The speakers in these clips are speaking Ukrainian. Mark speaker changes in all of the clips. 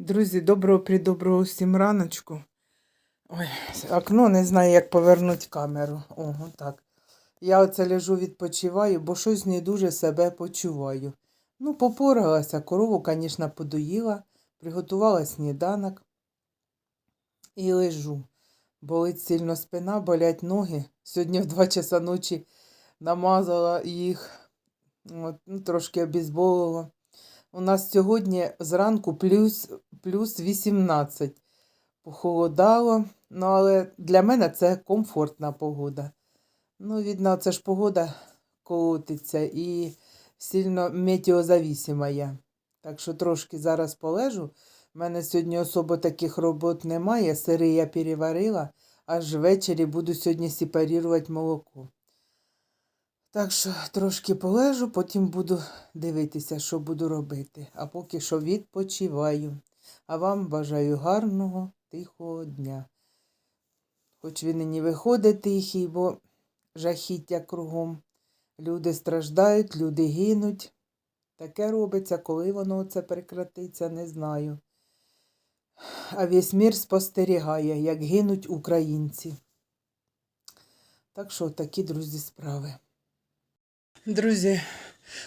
Speaker 1: Друзі, доброго придоброго всім раночку. Ой, окно не знаю, як повернути камеру. Ого, так. Я оце лежу, відпочиваю, бо щось не дуже себе почуваю. Ну, попоралася, корову, звісно, подоїла, приготувала сніданок і лежу. Болить сильно спина, болять ноги. Сьогодні в 2 часа ночі намазала їх, от, ну, трошки обізболила. У нас сьогодні зранку плюс, плюс 18. Похолодало, ну, але для мене це комфортна погода. Ну, видно, це ж погода колотиться і сильно метеозавісима я. Так що трошки зараз полежу. У мене сьогодні особо таких робот немає. Сири я переварила, аж ввечері буду сьогодні сепарувати молоко. Так що трошки полежу, потім буду дивитися, що буду робити. А поки що відпочиваю. А вам бажаю гарного, тихого дня. Хоч він і не виходить тихий, бо жахіття кругом. Люди страждають, люди гинуть. Таке робиться, коли воно це прекратиться, не знаю. А весь мір спостерігає, як гинуть українці. Так що такі, друзі, справи. Друзі,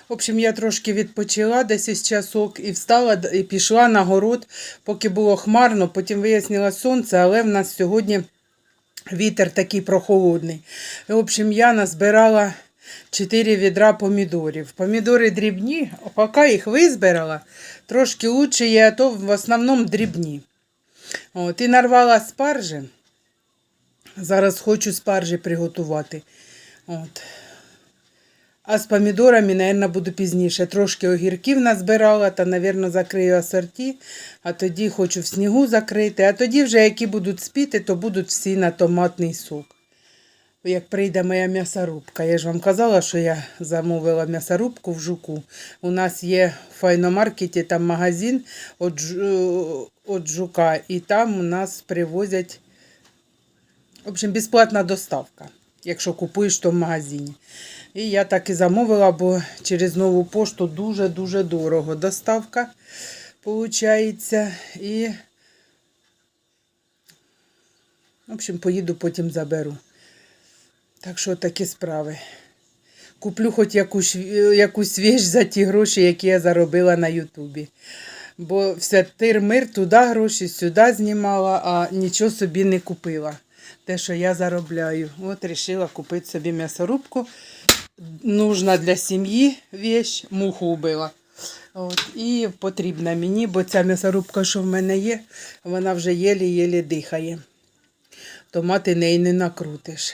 Speaker 1: в общем, я трошки відпочила десь часок і встала і пішла на город, поки було хмарно, потім вияснила сонце, але в нас сьогодні вітер такий прохолодний. В общем, я назбирала 4 відра помідорів. Помідори дрібні, а поки їх визбирала, трошки лучше є, а то в основному дрібні. От, і нарвала спаржі. Зараз хочу спаржі приготувати. От. А з помідорами, мабуть, буду пізніше. Трошки огірків назбирала та, мабуть, закрию асорті, а тоді хочу в снігу закрити, а тоді вже які будуть спіти, то будуть всі на томатний сок. Як прийде моя м'ясорубка. Я ж вам казала, що я замовила м'ясорубку в жуку. У нас є в файномаркеті там магазин від, Жу- жука, і там у нас привозять в общем, безплатна доставка, якщо купуєш то в магазині. І я так і замовила, бо через нову пошту дуже-дуже дорого доставка виходить. І, в общем, поїду потім заберу. Так що такі справи. Куплю хоч якусь, якусь віч за ті гроші, які я заробила на Ютубі. Бо все тир-мир, туди гроші, сюди знімала, а нічого собі не купила. Те, що я заробляю. От вирішила купити собі м'ясорубку. Нужна для сім'ї віч, муху вбила. От, і потрібна мені, бо ця м'ясорубка, що в мене є, вона вже єлі-єлі дихає. Томати неї не накрутиш.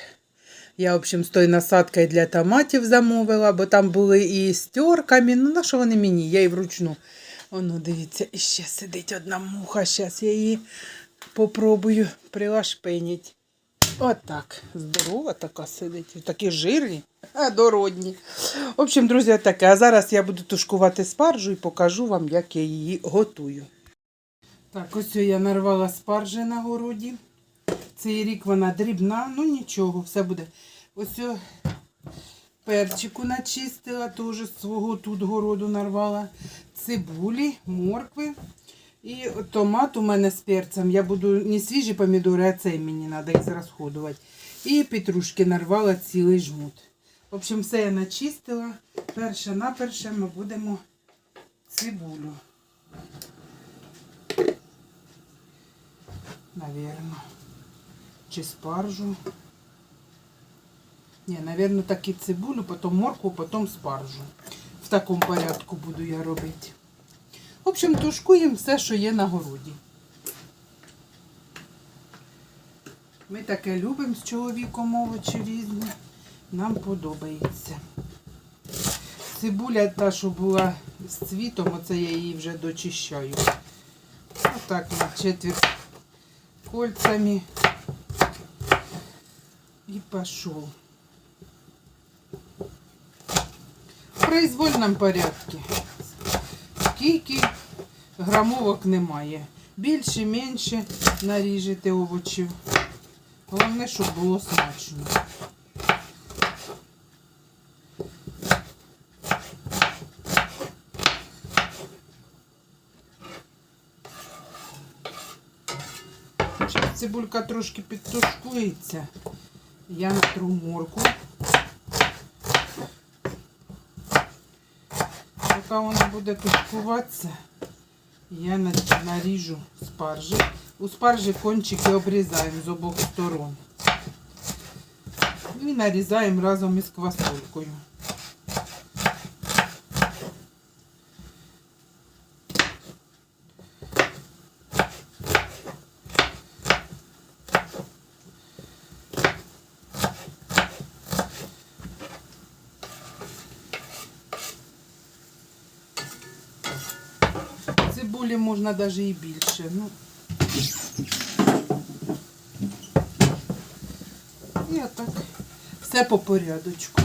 Speaker 1: Я, в общем, з тою насадкою для томатів замовила, бо там були і з. Ну, на що вони мені? Я і вручну. Воно, дивіться, іще сидить одна муха. Зараз я її попробую прилашпеніть. Отак. Здорова така сидить. Такі жирні, дородні. В общем, друзі, таке. А зараз я буду тушкувати спаржу і покажу вам, як я її готую. Так, ось я нарвала спаржі на городі. Цей рік вона дрібна, ну нічого, все буде. Ось перчику начистила, теж з свого тут городу нарвала. Цибулі, моркви. І томат у мене з перцем. Я буду не свіжі помідори, а цей мені треба їх зрозходувати. І петрушки нарвала цілий жмут. В общем, все я начистила. Перше на перше ми будемо цибулю. Навірно. Чи спаржу. Ні, навірно, так і цибулю, потім моркву, потім спаржу. В такому порядку буду я робити. В общем, тушкуємо все, що є на городі. Ми таке любимо з чоловіком овочі різні. Нам подобається. Цибуля та, що була з цвітом, оце я її вже дочищаю. Отак на четверть кольцями. І пішов. В произвольному порядку. Скільки грамовок немає. Більше, менше наріжете овочів. Головне, щоб було смачно. Цибулька трошки підтушкується, я натру морку. Поки вона буде тушкуватися, я наріжу спаржі. У спаржі кончики обрізаємо з обох сторон. І нарізаємо разом із квасолькою. Цибулі можна навіть і більше. Ну. І отак. Все по порядочку.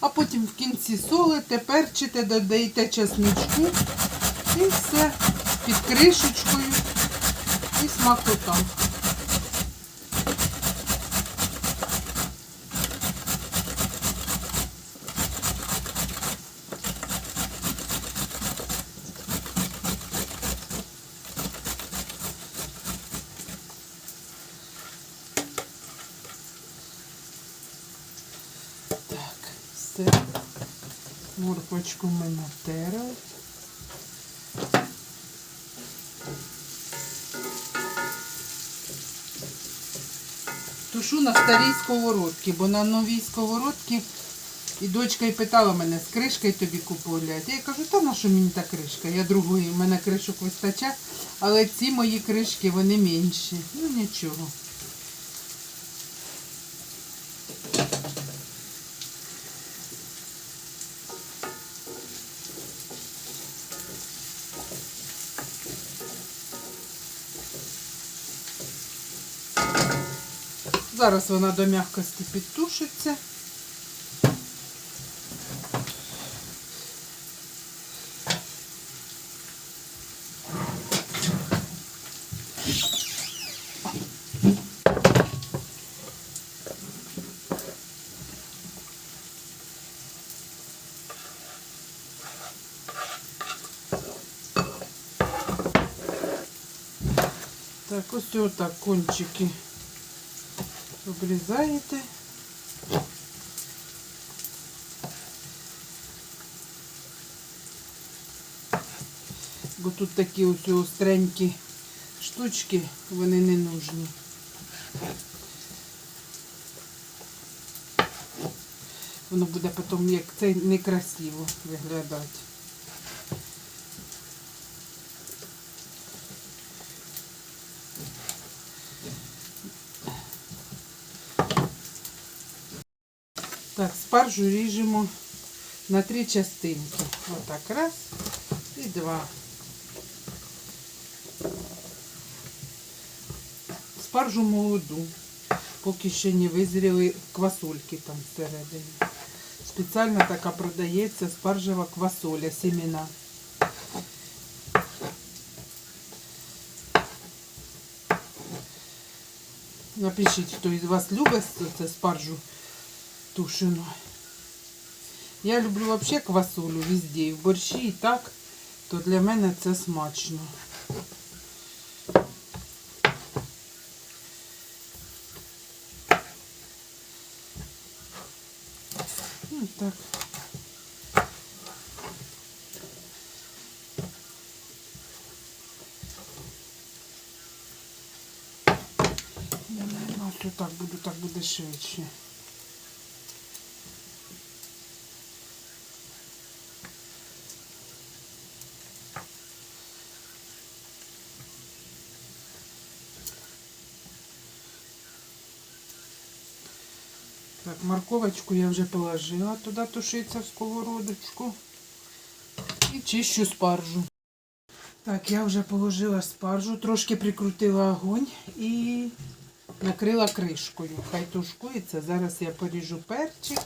Speaker 1: А потім в кінці солите, перчите, додаєте чесничку і все під кришечкою і смакота. Так, все. Морквочку ми натерли. Тушу на старій сковородці, бо на новій сковородці і дочка й питала мене, з кришкою тобі купувати. Я кажу, та на що мені та кришка? Я другої, в мене кришок вистачає, але ці мої кришки, вони менші. Ну нічого. Зараз вона до м'якості підтушиться. Так, ось отак кончики обрізаєте. Бо тут такі ось остренькі штучки, вони не нужні. Воно буде потім як це некрасиво виглядати. Так, спаржу ріжемо на три частинки. Отак, раз і два. Спаржу молоду, поки ще не визріли квасольки там всередині. Спеціально така продається спаржева квасоля, семена. Напишіть, хто із вас любить це спаржу тушену. Я люблю взагалі квасолю везде, і в борщі і так, то для мене це смачно. Ну, так. Я, наверное, ось так буду, так буде швидше. Морковочку я вже положила туди тушиться в сковородочку. І чищу спаржу. Так, я вже положила спаржу, трошки прикрутила огонь і накрила кришкою. Хай тушкується. Зараз я поріжу перчик.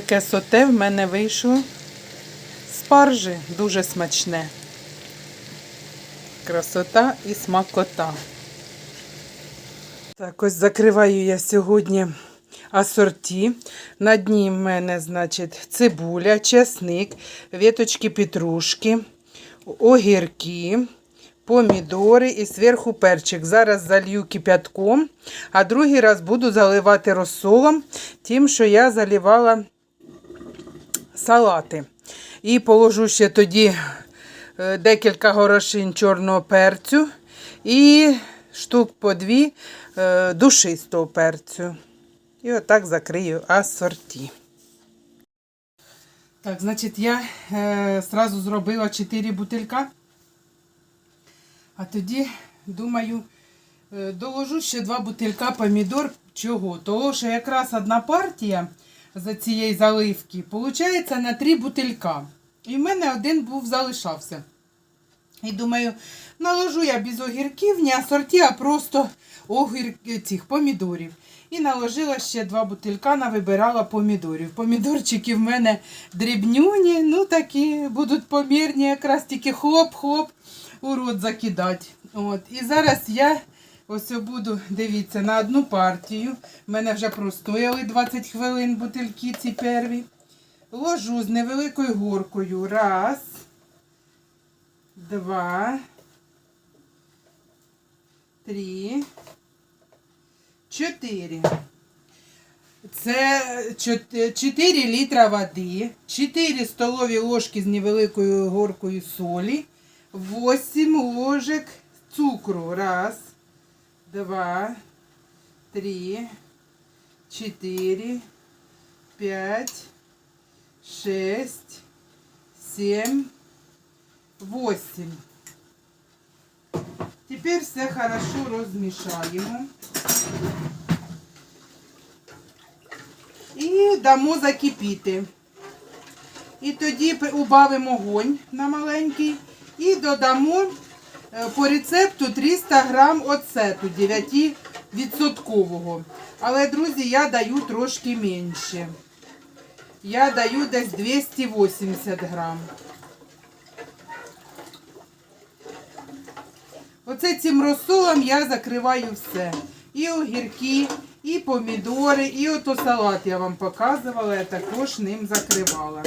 Speaker 1: Таке соте в мене вийшло. Спаржі дуже смачне. Красота і смакота. Так, ось закриваю я сьогодні асорті. На дні в мене, значить, цибуля, чесник, віточки петрушки, огірки, помідори і зверху перчик. Зараз залью кипятком, а другий раз буду заливати розсолом, тим, що я заливала салати. І положу ще тоді е, декілька горошин чорного перцю і штук по дві е, душистого перцю. І отак закрию асорті. Так, значить, я е, сразу зробила 4 бутилька. А тоді, думаю, е, доложу ще два бутилька помідор. Чого? Того, що якраз одна партія за цієї заливки виходить на три бутилька. І в мене один був залишався. І думаю, наложу я без огірків, не асорті, а просто огір... цих помідорів. І наложила ще два бутилька, навибирала помідорів. Помідорчики в мене дрібнюні, ну такі будуть помірні, якраз тільки хлоп-хлоп у рот закидати. От. І зараз я ось буду, дивіться, на одну партію. В мене вже простояли 20 хвилин бутильки ці перві. Ложу з невеликою горкою. Раз, два, три, чотири. Це 4 літра води, 4 столові ложки з невеликою горкою солі, 8 ложек цукру. Раз, два, три, чотири, п'ять, шесть, семь, восемь. Теперь все хорошо розмішаємо. І дамо закипіти. І тоді при- убавимо огонь на маленький і додамо е, по рецепту 300 грам оцету 9%. Але, друзі, я даю трошки менше. Я даю десь 280 грам. Оце цим розсолом я закриваю все. І огірки, і помідори, і ото салат я вам показувала, я також ним закривала.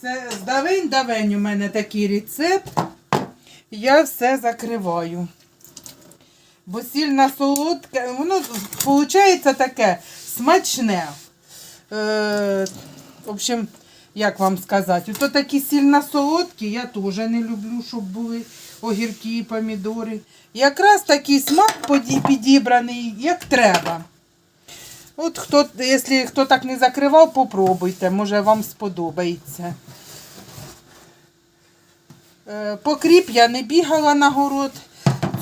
Speaker 1: Це з давень-давень у мене такий рецепт. Я все закриваю. Бо сильно солодке, воно виходить таке смачне. Е, в общем, як вам сказати, то такі сильно солодкі, я теж не люблю, щоб були огірки і помідори. Якраз такий смак підібраний, як треба. От хто, якщо хто так не закривав, попробуйте, може вам сподобається. Е, Покріп я не бігала на город.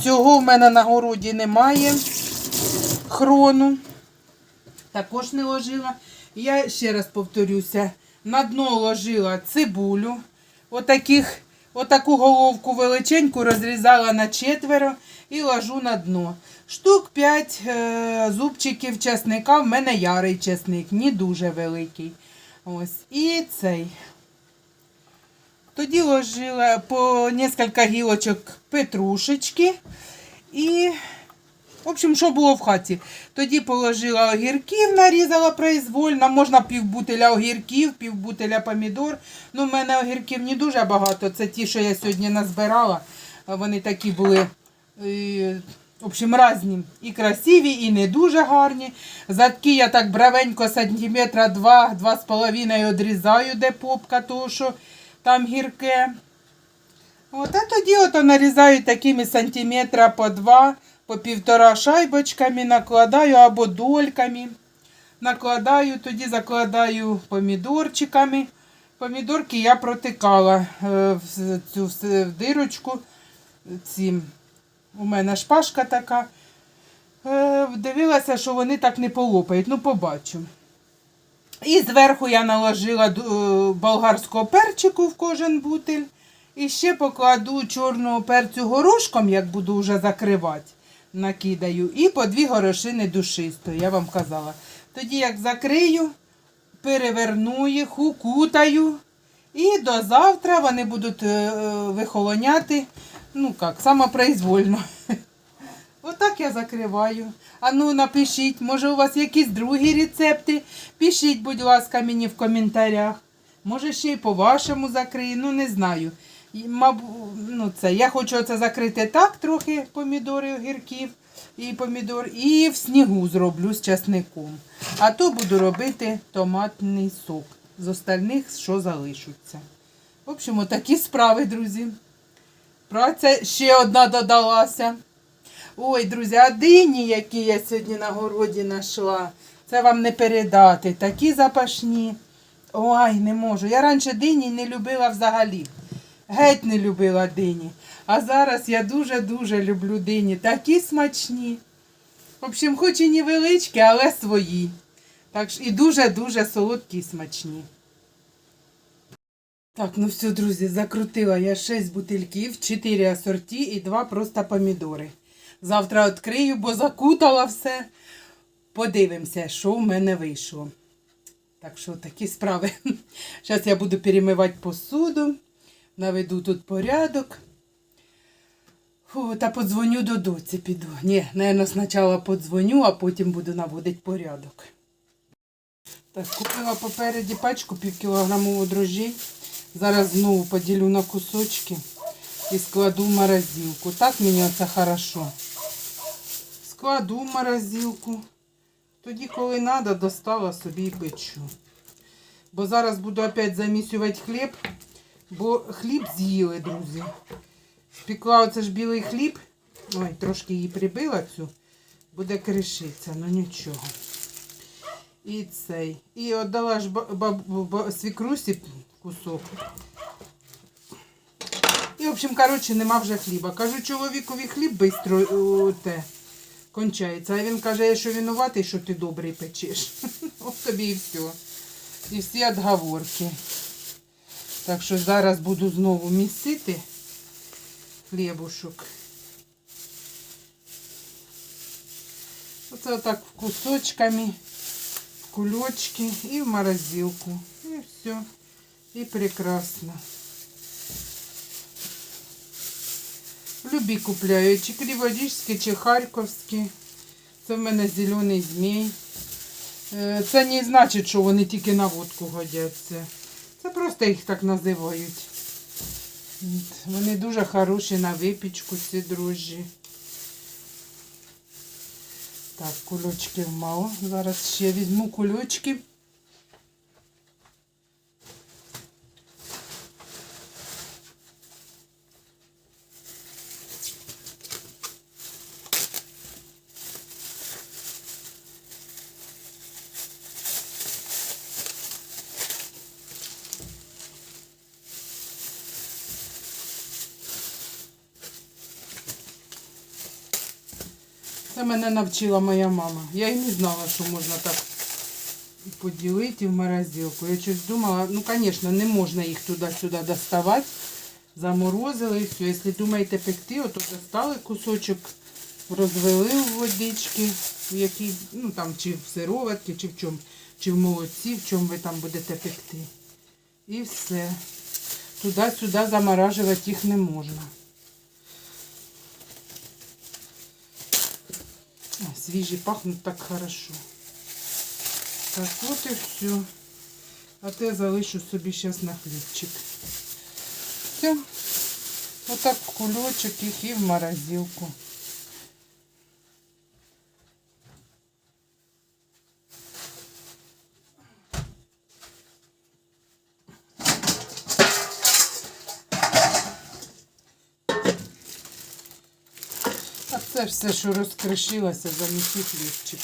Speaker 1: Цього в мене на городі немає хрону. Також не ложила. Я ще раз повторюся, на дно ложила цибулю. Отаких, отаку головку величеньку розрізала на четверо і ложу на дно. Штук 5 е, зубчиків чесника. В мене ярий чесник, не дуже великий. Ось. І цей. Тоді ложила по кілька гілочок петрушечки і, в общем, що було в хаті. Тоді положила огірків, нарізала произвольно. Можна півбутиля огірків, півбутиля помідор. Ну, в мене огірків не дуже багато. Це ті, що я сьогодні назбирала. Вони такі були. е, В общем, різні. І красиві, і не дуже гарні. Задки я так бравенько сантиметра два, два з половиною одрізаю, де попка, тому що там гірке. От, а тоді ото нарізаю такими сантиметра по два, по півтора шайбочками, накладаю або дольками. Накладаю, тоді закладаю помідорчиками. Помідорки я протикала е, в цю в дирочку. Цим. У мене шпажка така. Е, Дивилася, що вони так не полопають. Ну, побачу. І зверху я наложила е, болгарського перчику в кожен бутиль. І ще покладу чорного перцю горошком, як буду вже закривати, накидаю. І по дві горошини душистої, я вам казала. Тоді як закрию, переверну їх, укутаю. І до завтра вони будуть е, е, вихолоняти, ну як, самопроизвольно. Отак я закриваю. А ну напишіть, може у вас якісь другі рецепти. Пишіть, будь ласка, мені в коментарях. Може ще й по-вашому закрию, ну не знаю. Ну, це, я хочу це закрити так, трохи помідори, огірків і помідор, і в снігу зроблю з часником. А то буду робити томатний сок з остальних, що залишаться. В общем, такі справи, друзі. Праця ще одна додалася. Ой, друзі, а дині, які я сьогодні на городі знайшла, це вам не передати. Такі запашні. Ой, не можу. Я раніше дині не любила взагалі. Геть не любила дині. А зараз я дуже-дуже люблю дині. Такі смачні. В общем, хоч і невеличкі, але свої. Так що і дуже-дуже солодкі і смачні. Так, ну все, друзі, закрутила я 6 бутильків, 4 асорті і 2 просто помідори. Завтра відкрию, бо закутала все. Подивимося, що в мене вийшло. Так що такі справи. Зараз я буду перемивати посуду, наведу тут порядок. Фу, та подзвоню до доці піду. Ні, напевно, спочатку подзвоню, а потім буду наводити порядок. Так, купила попереді пачку півкілограмову дрожжей. Зараз знову поділю на кусочки і складу в морозилку. Так мені це хорошо. Складу морозилку. Тоді, коли треба, достала собі і печу. Бо зараз буду опять замісювати хліб, бо хліб з'їли, друзі. Спекла оце ж білий хліб. Ой, трошки її прибила цю. Буде кришитися, ну нічого. І цей. І віддала ж свікрусі кусок. І, в общем, коротше, нема вже хліба. Кажу, чоловікові хліб швидко те кончається. А він каже, що винуватий, що ти добрий печеш. От тобі і все. І всі відговорки. Так що зараз буду знову місити хлібушок. Оце отак кусочками, в кульочки і в морозилку. І все. І прекрасно. Любі купляю, чи криводіжські, чи харківські. Це в мене зелений змій. Е, Це не значить, що вони тільки на водку годяться. Це просто їх так називають. Вони дуже хороші на випічку, ці дрожжі. Так, кульочків мало. Зараз ще візьму кульочки. Мене навчила моя мама. Я і не знала, що можна так поділити в морозилку. Я щось думала, ну, звісно, не можна їх туди-сюди доставати. Заморозили і все. Якщо думаєте пекти, то достали кусочок, розвели в водички, в якій, ну там чи в сироватці, чи в чому, чи в молоці, в чому ви там будете пекти. І все. Туди-сюди заморажувати їх не можна. Свіжі пахнуть так хорошо. Так, от і все. А те залишу собі зараз на хлібчик. Все. Отак в кульочок їх і в морозилку. Все, що розкришилося, замісі хлібчик.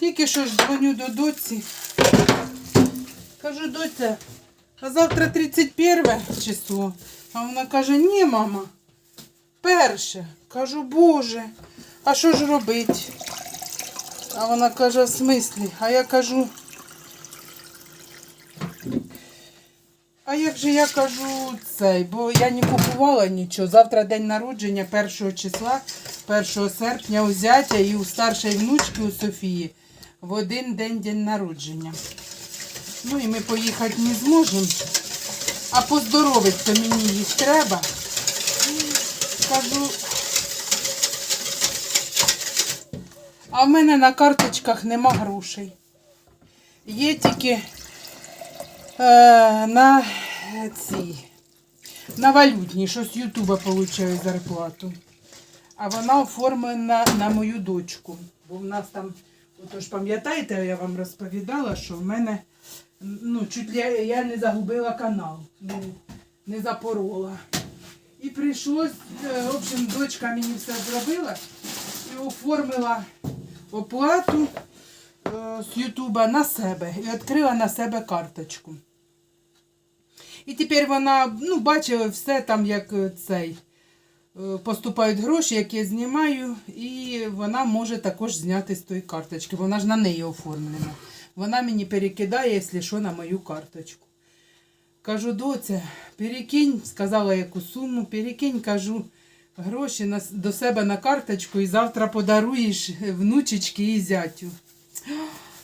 Speaker 1: Тільки що ж дзвоню до доці. Кажу, доця, а завтра 31 число. А вона каже, ні, мама. Перше. Кажу, Боже, а що ж робить? А вона каже, в смислі? А я кажу. А як же я кажу цей, бо я не купувала нічого. Завтра день народження 1 числа, 1 серпня у зятя і у старшої внучки у Софії. в один день день народження. Ну і ми поїхати не зможемо. А поздоровиться мені їх треба. Кажу. А в мене на карточках нема грошей. Є тільки е, на ці, на валютні, що з Ютуба получаю зарплату. А вона оформлена на мою дочку. Бо в нас там, отож пам'ятаєте, я вам розповідала, що в мене ну, чуть ли я не загубила канал, ну, не запорола. І прийшлось, е, в общем, дочка мені все зробила і оформила оплату е, з Ютуба на себе і відкрила на себе карточку. І тепер вона, ну, бачила все там, як е, цей. е, Поступають гроші, які я знімаю, і вона може також зняти з тої карточки. Вона ж на неї оформлена. Вона мені перекидає, якщо що, на мою карточку. Кажу, доця, перекинь, сказала яку суму, перекинь, кажу, гроші на, до себе на карточку і завтра подаруєш внучечки і зятю.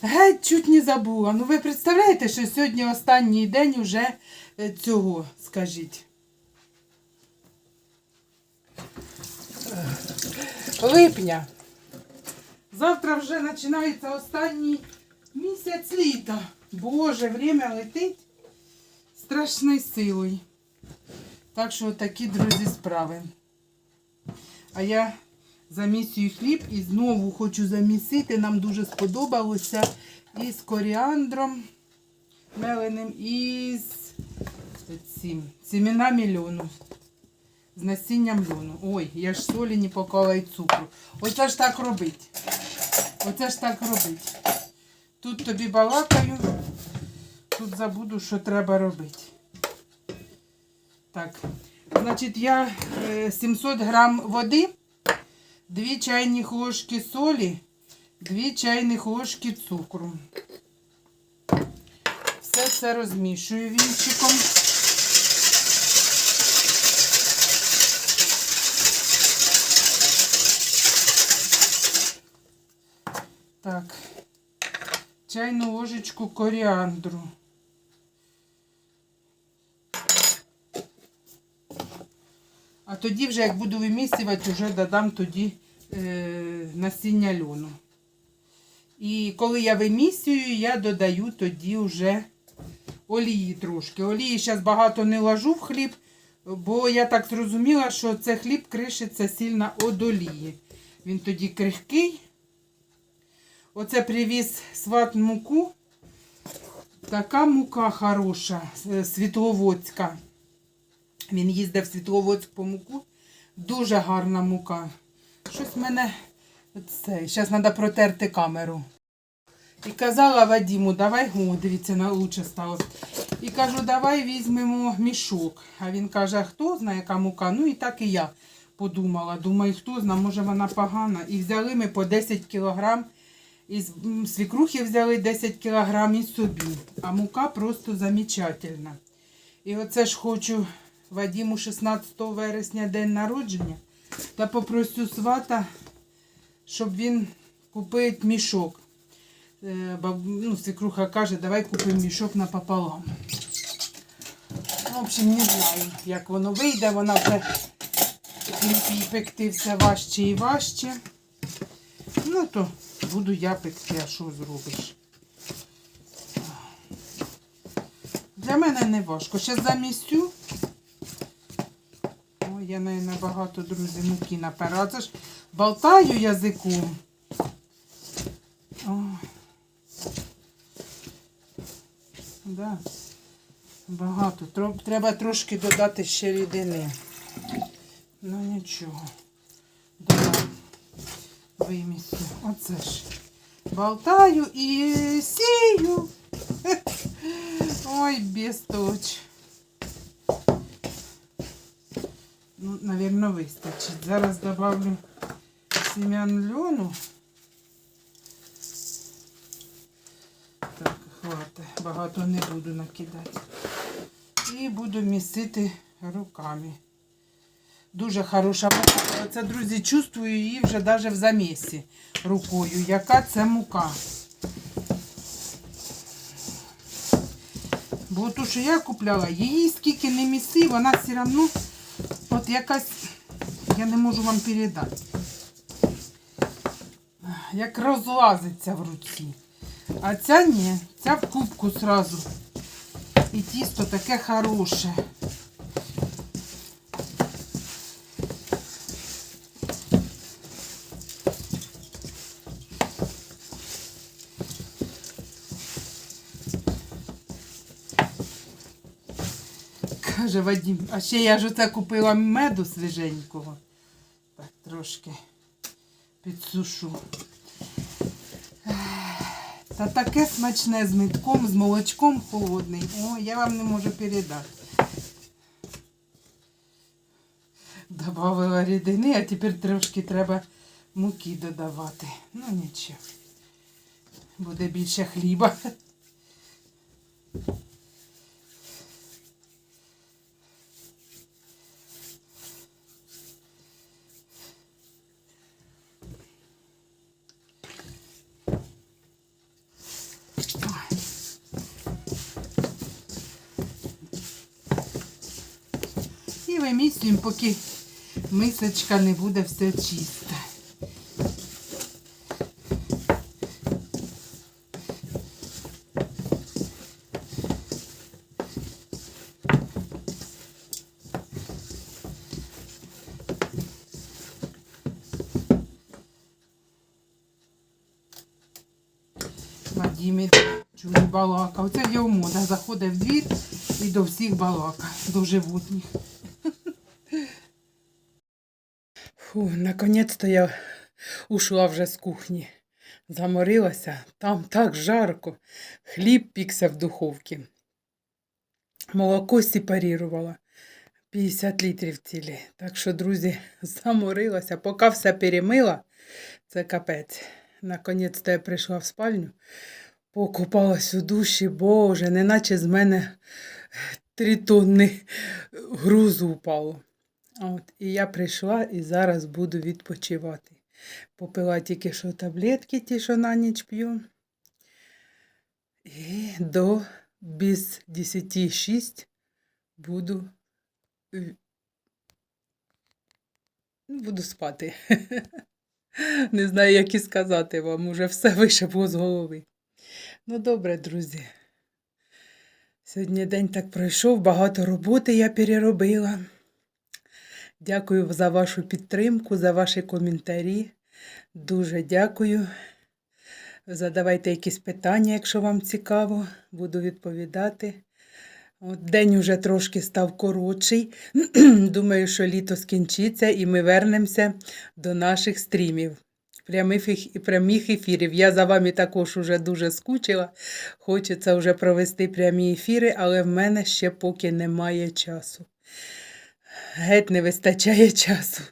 Speaker 1: Геть, чуть не забула. Ну ви представляєте, що сьогодні останній день уже е, цього, скажіть. Липня. Завтра вже починається останній місяць літа. Боже, время летить страшною силою. Так що такі, друзі, справи. А я замісюю хліб і знову хочу замісити. Нам дуже сподобалося із коріандром меленим і з цим, семенами льону. З насінням льону. Ой, я ж солі не поклала і цукру. Оце ж так робить. Оце ж так робить. Тут тобі балакаю, тут забуду, що треба робити. Так, значить, я е, 700 грам води, 2 чайних ложки солі, 2 чайних ложки цукру. Все це розмішую вінчиком. Так, чайну ложечку коріандру. А тоді вже, як буду вимісувати, вже додам тоді е, насіння льону. І коли я вимісюю, я додаю тоді вже олії трошки. Олії зараз багато не ложу в хліб, бо я так зрозуміла, що це хліб кришиться сильно від олії. Він тоді крихкий. Оце привіз сват муку. Така мука хороша, е, світловодська. Він їздив в Світловодськ по муку. Дуже гарна мука. Щось в мене це. Зараз треба протерти камеру. І казала Вадіму, давай, о, дивіться, на лучше стало. І кажу, давай візьмемо мішок. А він каже, хто знає, яка мука? Ну і так і я подумала. Думаю, хто знає, може вона погана. І взяли ми по 10 кілограм. Із свікрухи взяли 10 кілограм і собі. А мука просто замечательна. І оце ж хочу Вадіму 16 вересня день народження. Та попросю свата, щоб він купив мішок. Е, Ну, свекруха каже, давай купимо мішок напополам. В общем, не знаю, як воно вийде. Вона вже пекти все важче і важче. Ну, то буду я пекти, а що зробиш? Для мене не важко. Ще замісю. Ой, я набагато, друзі, муки напера. Це ж болтаю язиком. Ой. Да. Багато. Треба трошки додати ще рідини. Ну нічого. Додам. Вимісю. Оце ж. Болтаю і сію. Ой, бесточ. Ну, наверное, вистачить. Зараз добавлю семян льону. Так, хватить. Багато не буду накидати. І буду місити руками. Дуже хороша мука. Оце, друзі, чувствую її вже навіть в замісі рукою. Яка це мука. Бо ту, що я купляла, її скільки не міси, вона все одно от якась, я не можу вам передати, як розлазиться в руці. А ця ні, ця в кубку сразу. І тісто таке хороше. Каже Вадим, а ще я ж оце купила меду свіженького. Так, трошки підсушу. Та таке смачне з митком, з молочком холодний. О, я вам не можу передати. Добавила рідини, а тепер трошки треба муки додавати. Ну нічого. Буде більше хліба. Ой. Вимісюємо, поки мисочка не буде все чисте. Вадимі чує балака. Оце його мода. Заходить в двір і до всіх балака, до животних. Фу, наконець-то я ушла вже з кухні. Заморилася, там так жарко. Хліб пікся в духовці. Молоко сепарірувала. 50 літрів цілі. Так що, друзі, заморилася. Поки все перемила, це капець. Наконець-то я прийшла в спальню, покупалась у душі, боже, неначе з мене три тонни грузу упало. От, і я прийшла і зараз буду відпочивати. Попила тільки що таблетки, ті, що на ніч п'ю. І до без 10.06 буду, е, буду спати. Не знаю, як і сказати вам, уже все вишибло з голови. Ну, добре, друзі. Сьогодні день так пройшов, багато роботи я переробила. Дякую за вашу підтримку, за ваші коментарі. Дуже дякую. Задавайте якісь питання, якщо вам цікаво, буду відповідати. От день уже трошки став коротший. Думаю, що літо скінчиться і ми вернемося до наших стрімів. Прямих, еф- прямих ефірів. Я за вами також уже дуже скучила. Хочеться вже провести прямі ефіри, але в мене ще поки немає часу. Геть не вистачає часу.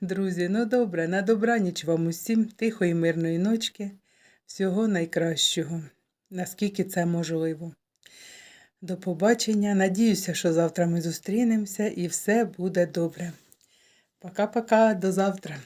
Speaker 1: Друзі, ну добре, на добраніч вам усім, тихої, мирної ночки, всього найкращого, наскільки це можливо. До побачення. Надіюся, що завтра ми зустрінемося і все буде добре. Пока-пока, до завтра.